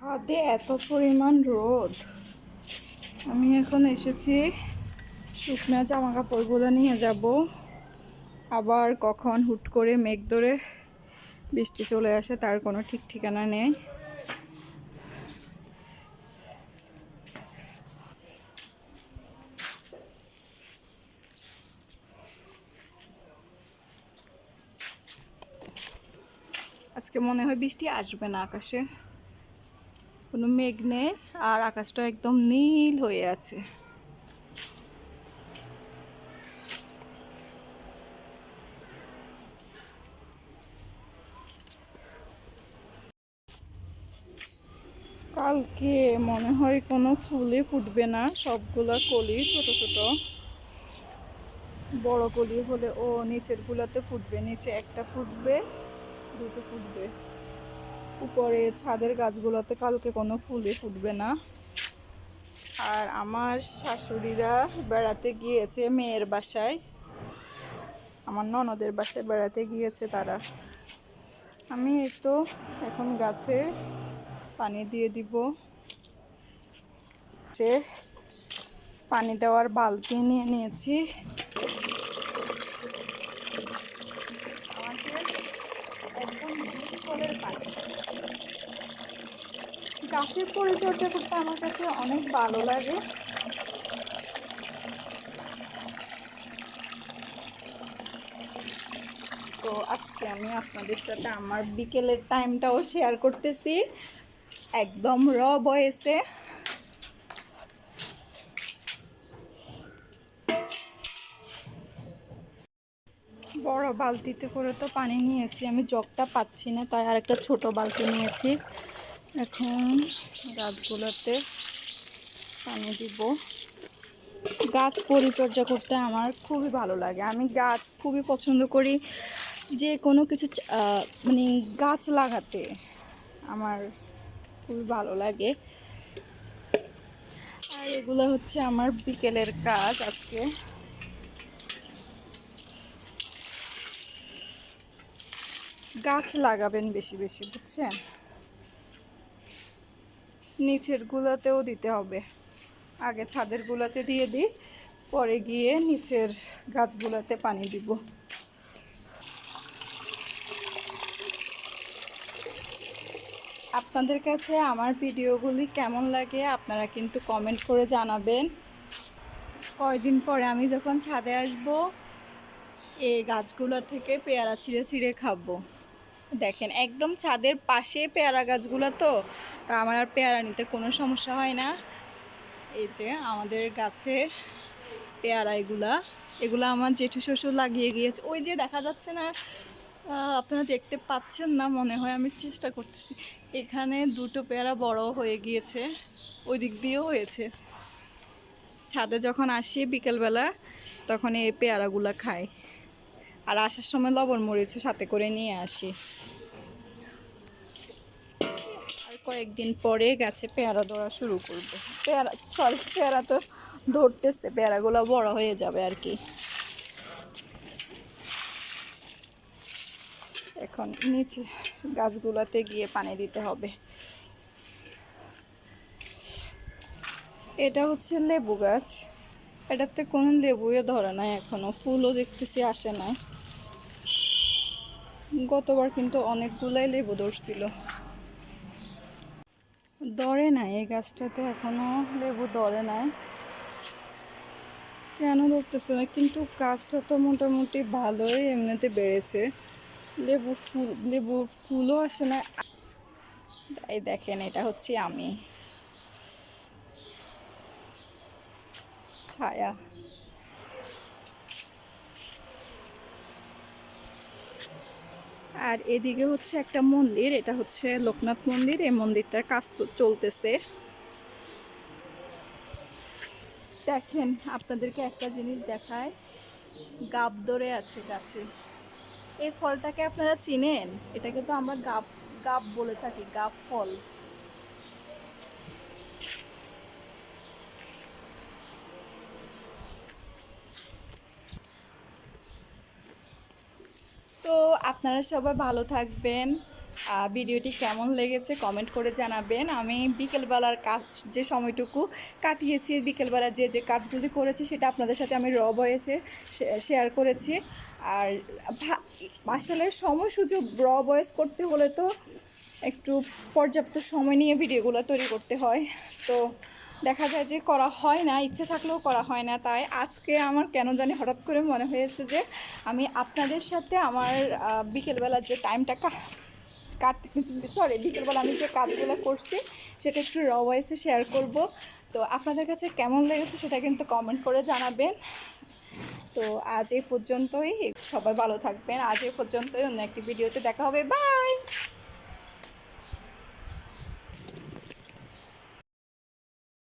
ছাদে এত পরিমাণ রোদ। আমি এখন এসেছি শুকনা জামা কাপড়গুলো নিয়ে যাব। আবার কখন হুট করে মেঘ ধরে বৃষ্টি চলে আসে তার কোনো ঠিক ঠিকানা নেই। আজকে মনে হয় বৃষ্টি আসবে না আকাশে। কোনো মেঘ নেই আর আকাশটা একদম নীল হয়ে আছে। কালকে মনে হয় কোনো ফুলে ফুটবে না, সবগুলা কলি ছোট ছোট। বড় কলি হলে ও নিচের গুলাতে ফুটবে, নিচে একটা ফুটবে, দুটো ফুটবে। উপরে ছাদের গাছগুলোতে কালকে কোনো ফুলে ফুটবে না। আর আমার শাশুড়িরা বেড়াতে গিয়েছে মেয়ের বাসায়। আমার ননদের বাসায় বেড়াতে গিয়েছে তারা। আমি এই তো এখন গাছে পানি দিয়ে দিব। পানি দেওয়ার বালতি নিয়ে নিয়েছি আমাদের একদম ডিপ কলের পানি গাছের পরিচর্যা করতে আমার কাছে অনেক ভালো লাগে। তো আজকে আমি আপনাদের সাথে আমার বিকেলের টাইমটাও শেয়ার করতেছি। একদম র বয়েসে বড় বালতিতে করে তো পানি নিয়েছি। আমি জগটা পাচ্ছি না, তাই আরেকটা ছোট বালতি নিয়েছি। এখন গাছগুলোতে পানি দিব। গাছ পরিচর্যা করতে আমার খুবই ভালো লাগে। আমি গাছ খুবই পছন্দ করি। যে কোনো কিছু মানে গাছ লাগাতে আমার খুবই ভালো লাগে। আর এগুলো হচ্ছে আমার বিকেলের কাজ আজকে। গাছ লাগাবেন বেশি বেশি, বুঝছেন? নিচের গুলাতেও দিতে হবে। আগে ছাদের গুলাতে দিয়ে দিই, পরে গিয়ে নিচের গাছগুলোতে পানি দিব। আপনাদের কাছে আমার ভিডিওগুলি কেমন লাগে আপনারা কিন্তু কমেন্ট করে জানাবেন। কয়দিন পরে আমি যখন ছাদে আসব, এই গাছগুলো থেকে পেয়ারা ছিঁড়ে ছিঁড়ে খাব। দেখেন, একদম ছাদের পাশে পেয়ারা গাছগুলো তো, তা আমার আর পেয়ারা নিতে কোনো সমস্যা হয় না। এই যে আমাদের গাছে পেয়ারা এগুলা, এগুলো আমার জেঠু শ্বশুর লাগিয়ে গিয়েছে। ওই যে দেখা যাচ্ছে না আপনারা দেখতে পাচ্ছেন না মনে হয়, আমি চেষ্টা করতেছি। এখানে দুটো পেয়ারা বড় হয়ে গিয়েছে ওই দিক দিয়েও হয়েছে। ছাদে যখন আসি বিকেলবেলা, তখন এই পেয়ারাগুলো খাই। আর আসার সময় লবণ মরিচও সাথে করে নিয়ে আসি। আর কয়েকদিন পরে গাছে পেয়ারা ধরা শুরু করবে। পেয়ারা সরি পেয়ারা তো ধরতেছে, পেয়ারাগুলো বড় হয়ে যাবে আর কি। এখন নিচে গাছগুলোতে গিয়ে পানি দিতে হবে। এটা হচ্ছে লেবু গাছ। এটাতে কোনো লেবুই ধরে নাই এখনও, ফুলও দেখতেছি আসে নাই। গতবার কিন্তু অনেকগুলাই লেবু ধরছিল ধরে নাই, এই গাছটাতে এখনও লেবু ধরে নাই। কেন ধরতেছে না? কিন্তু গাছটা তো মোটামুটি ভালোই এমনিতে বেড়েছে। লেবু ফুল, লেবু ফুলও আসে না। এই দেখেন, এটা হচ্ছে আমি। ছায়া। আর এদিকে হচ্ছে একটা মন্দির, এটা হচ্ছে লোকনাথ মন্দির। এই মন্দিরটার কাজ চলতেছে। দেখেন, আপনাদেরকে একটা জিনিস দেখায়। গাব ধরে আছে গাছে। এই ফলটাকে আপনারা চিনেন? এটাকে তো আমরা গাব গাব বলে থাকি, গাব ফল। তো আপনারা সবাই ভালো থাকবেন। ভিডিওটি কেমন লেগেছে কমেন্ট করে জানাবেন। আমি বিকেলবেলার কাজ, যে সময়টুকু কাটিয়েছি বিকেলবেলা যে যে কাজগুলি করেছি, সেটা আপনাদের সাথে আমি র বয়েছে শেয়ার করেছি। আর আসলে সময় সুযোগ র বয়েস করতে হলে তো একটু পর্যাপ্ত সময় নিয়ে ভিডিওগুলো তৈরি করতে হয়। তো দেখা যায় যে করা হয় না, ইচ্ছে থাকলেও করা হয় না। তাই আজকে আমার কেন জানি হঠাৎ করে মনে হয়েছে যে আমি আপনাদের সাথে আমার বিকেলবেলার যে টাইমটা কাট সরি বিকেলবেলা আমি যে কাজগুলো করছি, সেটা একটু র ভয়েসে শেয়ার করব। তো আপনাদের কাছে কেমন লেগেছে সেটা কিন্তু কমেন্ট করে জানাবেন। তো আজ এই পর্যন্তই, সবাই ভালো থাকবেন। আজ এই পর্যন্তই অন্য একটি ভিডিওতে দেখা হবে। বাই